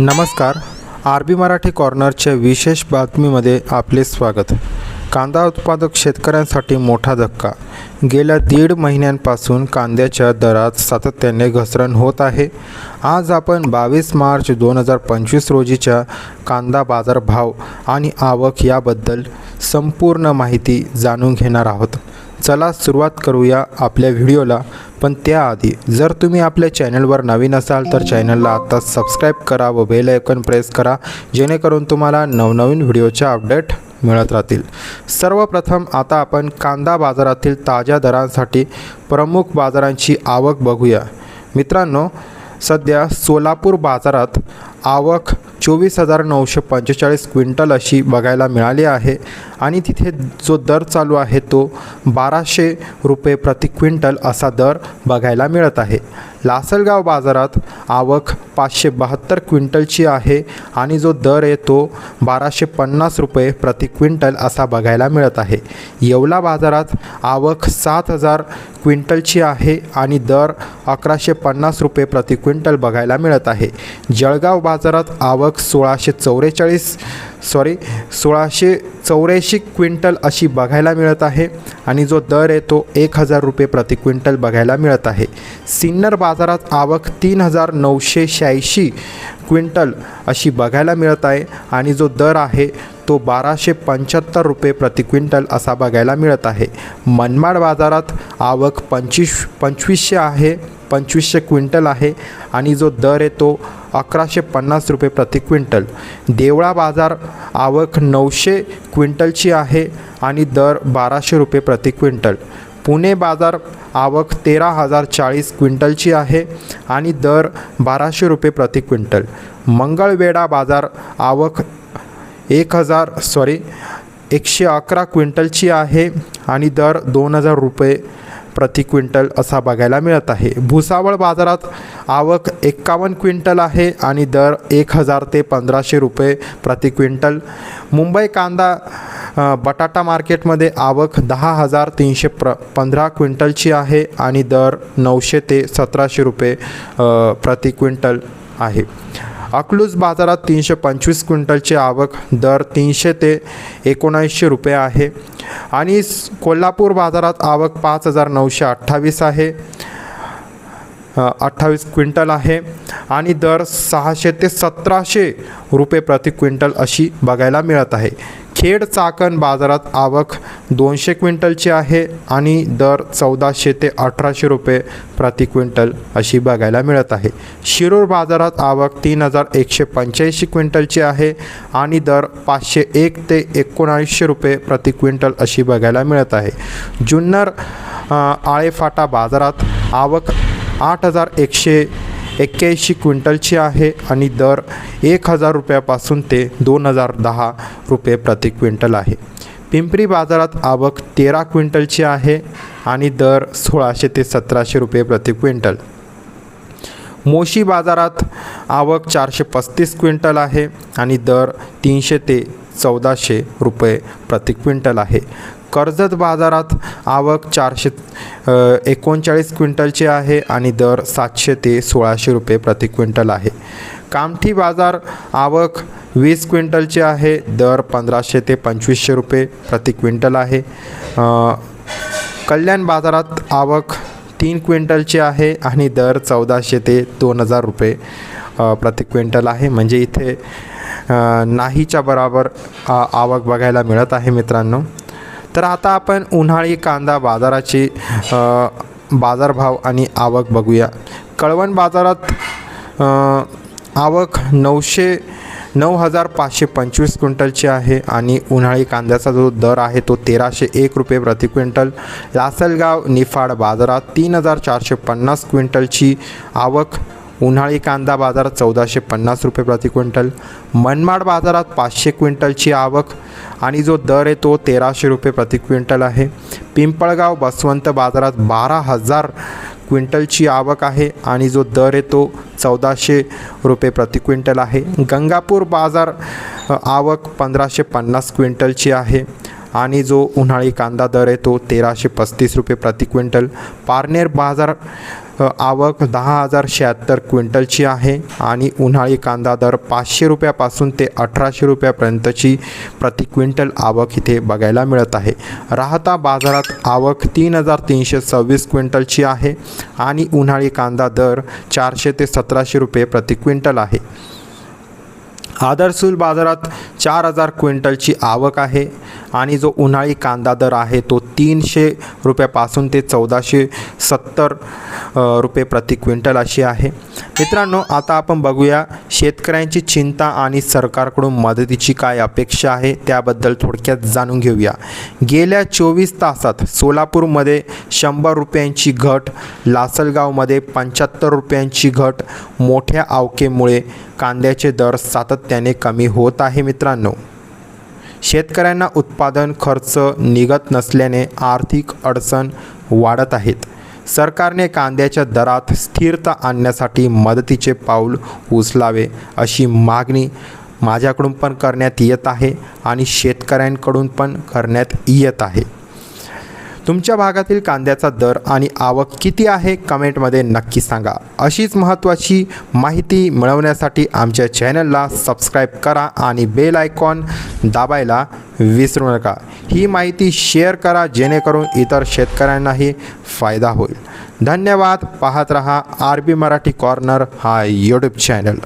नमस्कार R B Marathi कॉर्नरच्या विशेष बातमीमध्ये आपले स्वागत. कांदा उत्पादक शेतकऱ्यांसाठी मोठा धक्का. गेल्या दीड महिन्यांपासून कांद्याच्या दरात सातत्याने घसरण होत आहे. आज आपण बावीस मार्च दोन हजार पंचवीस रोजीच्या कांदा बाजार भाव आणि आवक याबद्दल संपूर्ण माहिती जाणून घेणार आहोत. चला सुरुवात करूया आपल्या व्हिडिओला. पण त्याआधी जर तुम्ही आपल्या चॅनलवर नवीन असाल तर चॅनलला आत्ता सबस्क्राईब करा व बेल आयकॉन प्रेस करा जेणेकरून तुम्हाला नवनवीन व्हिडिओचे अपडेट मिळत राहतील. सर्वप्रथम आता आपण कांदा बाजारातील ताज्या दरांसाठी प्रमुख बाजारांची आवक बघूया. मित्रांनो सध्या सोलापूर बाजारात आवक चोवीस हजार नऊशे पंचेचाळीस क्विंटल अशी बघायला मिळाली आहे. आणि तिथे जो दर चालू आहे तो बाराशे रुपये प्रति क्विंटल असा दर बघायला मिळत आहे. लासलगाव बाजारात आवक पाचशे बहात्तर क्विंटलची आहे आणि जो दर आहे तो बाराशे पन्नास रुपये प्रति क्विंटल असा बघायला मिळत आहे. येवला बाजारात आवक सात हजार क्विंटलची आहे आणि दर अकराशे पन्नास रुपये प्रति क्विंटल बघायला मिळत आहे. जळगाव बाजारात आवक सोळाशे चौवेचाळीस सॉरी सोळाशे चौऱ्याऐंशी क्विंटल अशी बघायला मिळत आहे आणि जो दर आहे तो एक हजार रुपये प्रति क्विंटल बघायला मिळत आहे. सिन्नर बाजारात आवक तीन हजार नऊशे शहाऐंशी क्विंटल अशी बघायला मिळत आहे आणि जो दर आहे तो बाराशे पंच्याहत्तर रुपये प्रति क्विंटल असा बघायला मिळत आहे. मनमाड बाजारात आवक पंचवीस पंचवीसशे आहे पंचवीसशे क्विंटल आहे आणि जो दर आहे तो अकराशे पन्नास रुपये प्रति क्विंटल. देवळा बाजार आवक नऊशे क्विंटलची आहे आणि दर बाराशे रुपये प्रति क्विंटल. पुणे बाजार आवक तेरा हजार चाळीस क्विंटलची आहे आणि दर बाराशे रुपये प्रति क्विंटल. मंगळवेढा बाजार आवक एक हजार सॉरी एकशे अकरा क्विंटलची आहे आणि दर दोन हजार रुपये प्रति क्विंटल असा बघायला मिळत आहे. भुसावळ बाजारात आवक एक्कावन्न क्विंटल आहे आणि दर एक हजार ते पंधराशे रुपये प्रति क्विंटल. मुंबई कांदा बटाटा मार्केटमध्ये आवक दहा हजार तीनशे प्र पंधरा क्विंटलची आहे आणि दर नऊशे ते सतराशे रुपये प्रति क्विंटल आहे. अकलूज बाजारात तीनशे पंचवीस क्विंटलची आवक दर तीनशे ते एकोणऐंशी रुपये आहे. आणि कोल्हापूर बाजारात आवक पाच हजार नऊशे अठ्ठावीस आहे. अठ्ठावीस क्विंटल आहे. आणि दर सहाशे ते सतराशे रुपये प्रति क्विंटल अशी बघायला मिळत आहे. खेड चाकण बाजारात आवक दोनशे क्विंटलची आहे आणि दर चौदाशे ते अठराशे रुपये प्रति क्विंटल अशी बघायला मिळत आहे. शिरूर बाजारात आवक तीन हजार एकशे पंच्याऐंशी क्विंटलची आहे आणि दर पाचशे एक ते एकोणऐंशी रुपये प्रति क्विंटल अशी बघायला मिळत आहे. जुन्नर आळेफाटा बाजारात आवक आठ हजार एकशे एक्क्याऐंशी क्विंटलची आहे आणि दर एक हजार रुपयापासून ते दोन हजार दहा रुपये प्रति क्विंटल आहे. पिंपरी बाजारात आवक तेरा क्विंटलची आहे आणि दर सोळाशे ते सतराशे रुपये प्रति क्विंटल. मोशी बाजारात आवक चारशे पस्तीस क्विंटल आहे आणि दर तीनशे ते चौदाशे रुपये प्रति क्विंटल आहे. कर्जत बाजारात आवक चारशे एकोणचाळीस क्विंटलची आहे आणि दर सातशे ते सोळाशे रुपये प्रति क्विंटल आहे. कामठी बाजार आवक वीस क्विंटलची आहे दर पंधराशे ते पंचवीसशे रुपये प्रति क्विंटल आहे. कल्याण बाजारात आवक तीन क्विंटलची आहे आणि दर चौदाशे ते दोन हजार रुपये प्रति क्विंटल आहे. म्हणजे इथे नाहीच्या बरोबर आवक बघायला मिळत आहे मित्रांनो. तर आता आपण उन्हाळी कांदा बाजाराची बाजारभाव आणि आवक बघूया. कळवण बाजारात आवक नऊशे नऊ हजार पाचशे पंचवीस क्विंटलची आहे आणि उन्हाळी कांद्याचा जो दर आहे तो तेराशे एक रुपये प्रति क्विंटल. लासलगाव निफाड बाजारात तीन हजार चारशे पन्नास क्विंटलची आवक उन्हाळी कांदा बाजारात चौदाशे पन्नास रुपये प्रति क्विंटल मनमाड बाजारात पाचशे क्विंटलची आवक आणि जो दर आहे तो तेराशे रुपये प्रति क्विंटल आहे. पिंपळगाव बसवंत बाजारात बारा हजार क्विंटलची आवक आहे आणि जो दर आहे तो चौदाशे रुपये प्रति क्विंटल आहे. गंगापूर बाजार आवक पंधराशे पन्नास क्विंटलची आहे आणि जो उन्हाळी कांदा दर आहे तो तेराशे पस्तीस रुपये प्रति क्विंटल. पारनेर बाजार आवक दहा हजार शहात्तर क्विंटलची आहे आणि उन्हाळी कांदा दर पाचशे रुपयापासून ते अठराशे रुपयापर्यंतची प्रति क्विंटल आवक इथे बघायला मिळत आहे. राहता बाजारात आवक तीन हजार तीनशे सव्वीस क्विंटलची आहे आणि उन्हाळी कांदा दर चारशे ते सतराशे रुपये प्रति क्विंटल आहे. आदरसूल बाजारात चार हजार क्विंटलची आवक आहे आणि जो उन्हाळी कांदा दर आहे तो तीनशे रुपयापासून ते चौदाशे सत्तर रुपये प्रति क्विंटल अशी आहे. मित्रांनो आता आपण बघूया शेतकऱ्यांची चिंता आणि सरकारकडून मदतीची काय अपेक्षा आहे त्याबद्दल थोडक्यात जाणून घेऊया. गेल्या चोवीस तासात सोलापूरमध्ये शंभर रुपयांची घट लासलगावमध्ये पंच्याहत्तर रुपयांची घट मोठ्या आवकेमुळे कांद्याचे दर सातत्य सातत्याने कमी होत आहे मित्रांनो. शेतकऱ्यांना उत्पादन खर्च निघत नसल्याने आर्थिक अडचण वाढत आहेत. सरकारने कांद्याच्या दरात स्थिरता आणण्यासाठी मदतीचे पाऊल उचलावे अशी मागणी माझ्याकडून पण करण्यात येत आहे आणि शेतकऱ्यांकडून पण करण्यात येत आहे. तुमच्या भागातील कांद्याचा दर आणि आवक किती आहे कमेंटमध्ये नक्की सांगा. अशीच महत्त्वाची माहिती मिळवण्यासाठी आमच्या चॅनलला सबस्क्राईब करा आणि बेल आयकॉन दाबायला विसरू नका. ही माहिती शेअर करा जेणेकरून इतर शेतकऱ्यांनाही फायदा होईल. धन्यवाद. पाहत रहा आर बी मराठी कॉर्नर हा यूट्यूब चॅनल.